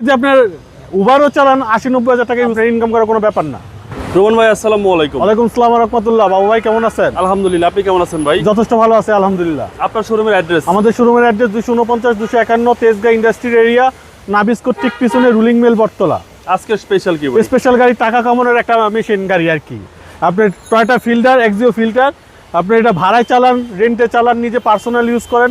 যদি আপনার উবারও চালান আশি নব্বই হাজার টাকা ইনকাম করার কোনো ব্যাপার না। রোমান ভাই আসসালামু আলাইকুম। ওয়ালাইকুম সালাম রহমতুল্লাহ। বাবু ভাই কেমন আছেন? আলহামদুলিল্লাহ আপনি কেমন আছেন ভাই? যথেষ্ট ভালো আছে আলহামদুলিল্লাহ। আপনার শোরুমের অ্যাড্রেস আমাদের শোরুমের অ্যাড্রেস দুশো উনপঞ্চাশ দুশো একান্ন তেজগাঁ ইন্ডাস্ট্রির এরিয়া নাবিস্কোর ঠিক পিছনে রুলিং মেল বটতলা। আজকে স্পেশাল কি স্পেশাল গাড়ি টাকা কামানোর একটা মেশিন গাড়ি আর কি। আপনার টয়টা ফিল্টার এক্সিও ফিল্টার আপনি এটা ভাড়ায় চালান রেন্টে চালান নিজে পার্সোনাল ইউজ করেন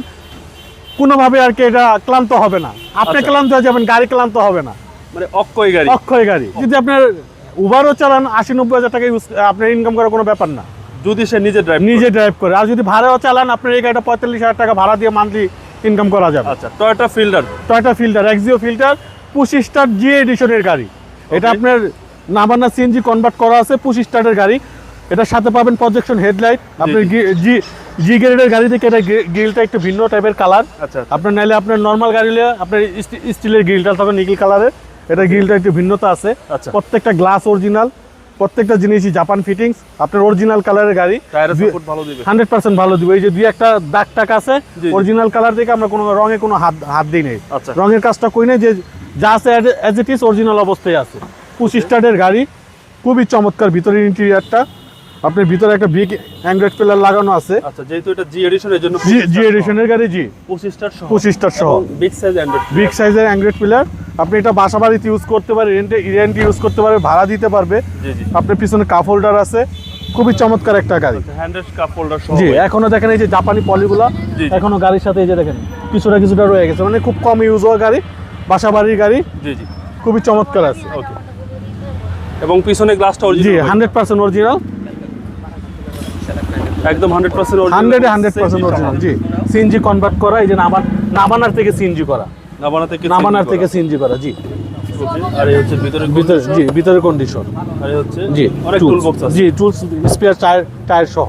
কোনোভাবে আর কি এটা ক্লান্ত হবে না। আপনি আচ্ছা। ক্লান্ত হয়ে যাবেন গাড়ি ক্লান্ত হবে না। মানে অক্ষয় গাড়ি। অক্ষয় গাড়ি। যদি আপনার উবারও চালান আশি নব্বই হাজার টাকা ইউজ আপনার ইনকাম করার কোনো ব্যাপার না। যদি সে নিজে ড্রাইভ নিজে ড্রাইভ করে। আর যদি ভাড়াও চালান আপনার এই গাড়িটা পঁয়তাল্লিশ হাজার টাকা ভাড়া দিয়ে মান্থলি ইনকাম করা যাবে। আচ্ছা Toyota Fielder Toyota filter Axio filter পঁচিশ স্টার জি এডিশনের গাড়ি। এটা. আপনার নাবানা সিএনজি কনভার্ট করা আছে পঁচিশ স্টারের গাড়ি। এটার সাথে পাবেন প্রজেকশন হেডলাইট আপনার জি। জি গ্রেডের গাড়ি থেকে এটা গ্রিলটা একটু ভিন্ন টাইপের কালার আচ্ছা আপনার নাইলে আপনার নর্মাল গাড়ি হলে আপনার স্টিলের গ্রিলটা তবে নিকেল কালারের এটা গ্রিলটা একটু ভিন্নতা আছে। আচ্ছা। প্রত্যেকটা গ্লাস অরিজিনাল প্রত্যেকটা জিনিসই জাপান ফিটিংস আপনার অরিজিনাল কালারের গাড়ি। হান্ড্রেড পার্সেন্ট ভালো দিব। এই যে দুই একটা দাগ টাক আছে অরিজিনাল কালার থেকে আমরা কোনো রঙে কোনো হাত হাত দিই নেই। আচ্ছা। রঙের কাজটা কই নাই যে যা আছে অ্যাজ ইট ইজ অরিজিনাল অবস্থায় আছে। পঁচিশ স্টার্টের গাড়ি খুবই চমৎকার ভিতরের ইন্টেরিয়ারটা আপনার ভিতরে একটা বিগ অ্যান্ড্রয়েড প্লেয়ার লাগানো আছে। আচ্ছা যেহেতু এটা জি এডিশন এর জন্য জি এডিশনের গাড়ি জি 25 স্টার সহ। পঁচিশ স্টার সহ। বিগ সাইজ অ্যান্ড্রয়েড বিগ সাইজের অ্যান্ড্রয়েড প্লেয়ার আপনি এটা বাসা বাড়িতে ইউজ করতে পারেন রেন্টে রেন্ট ইউজ করতে পারবে ভাড়া দিতে পারবে। জি জি। আপনার পিছনে কাপ হোল্ডার আছে। খুবই চমৎকার একটা গাড়ি। হ্যান্ডেড কাপ হোল্ডার সহ। জি এখনও দেখেন এই যে জাপানি পলিগুলা। এখনও গাড়ির সাথে এই যে দেখেন কিছুটা কিছুটা রয়ে গেছে। মানে খুব কম ইউজ হওয়া গাড়ি বাসা বাড়ির গাড়ি। জি জি। খুবই চমৎকার আছে। ওকে এবং পিছনে গ্লাসটা অরিজিনাল জি অরিজিনাল হান্ড্রেড পার্সেন্ট অরিজিনাল একদম 100% অরিজিনাল হান্ড্রেডে হান্ড্রেড পার্সেন্ট অরিজিনাল জি। সিএনজি কনভার্ট করা এই যে নাবান নাবানার থেকে সিএনজি করা। থেকে নাবানার থেকে সিএনজি করা জি। আর এই হচ্ছে ভিতরে ভিতরে জি ভিতরে কন্ডিশন আর এই হচ্ছে জি অনেক টুল বক্স আছে। জি টুলস স্পেয়ার টায়ার টায়ার সহ।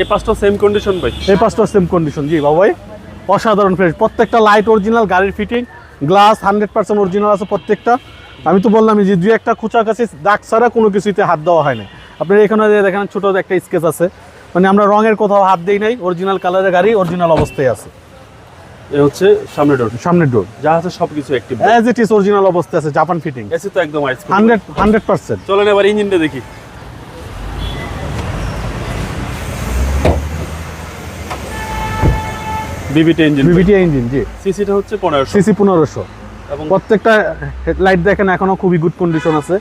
এই পাঁচটা সেম কন্ডিশন ভাই। এই পাঁচটা সেম কন্ডিশন জি বাবাই। অসাধারণ ফ্রেশ প্রত্যেকটা লাইট অরিজিনাল গাড়ির fitting glass hundred percent original আছে প্রত্যেকটা। আমি তো বললাম যে দুই একটা খুচা কাছে দাগ ছাড়া কোনো কিছুতে হাত দেওয়া হয় না। আপনার এখানে দেখেন ছোট একটা স্কেচ আছে। মানে আমরা রঙের কোথাও হাত দিই নাই অরিজিনাল কালারের গাড়ি অরিজিনাল অবস্থায় আছে। হচ্ছে সামনে ডোর সামনের ডোর যা আছে সবকিছু active as it is original অবস্থায় আছে জাপান ফিটিং এসি তো একদম আইস চলেন এবার ইঞ্জিনটা দেখি। বিবিটি ইঞ্জিন বিবিটি ইঞ্জিন জি। সিসিটা হচ্ছে পনেরোশো। সিসি পনেরোশো। এবং প্রত্যেকটা হেডলাইট দেখেন এখনও খুবই গুড কন্ডিশন আছে।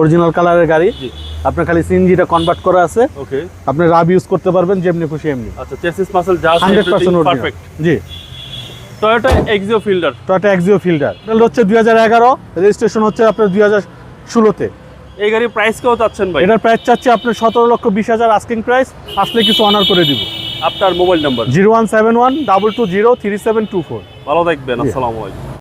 অরিজিনাল কালারের গাড়ি। আপনার খালি সিএনজিটা কনভার্ট করা আছে। ওকে আপনি রাব ইউজ করতে পারবেন যেমনি খুশি এমনি। আচ্ছা চেসিস মাসেল যা হান্ড্রেড পার্সেন্ট পারফেক্ট জি। Toyota Axio Fielder Toyota Axio filter হচ্ছে দুই হাজার এগারো রেজিস্ট্রেশন হচ্ছে আপনার দুই হাজার ষোলোতে। এই গাড়ির প্রাইস কেউ চাচ্ছেন ভাই? এটার প্রাইস চাচ্ছে আপনার সতেরো লক্ষ বিশ হাজার আস্কিং প্রাইস আসলে কিছু অনার করে দিব। আপনার mobile number zero one seven one double two zero three seven two four ভালো থাকবেন আসসালামু আলাইকুম।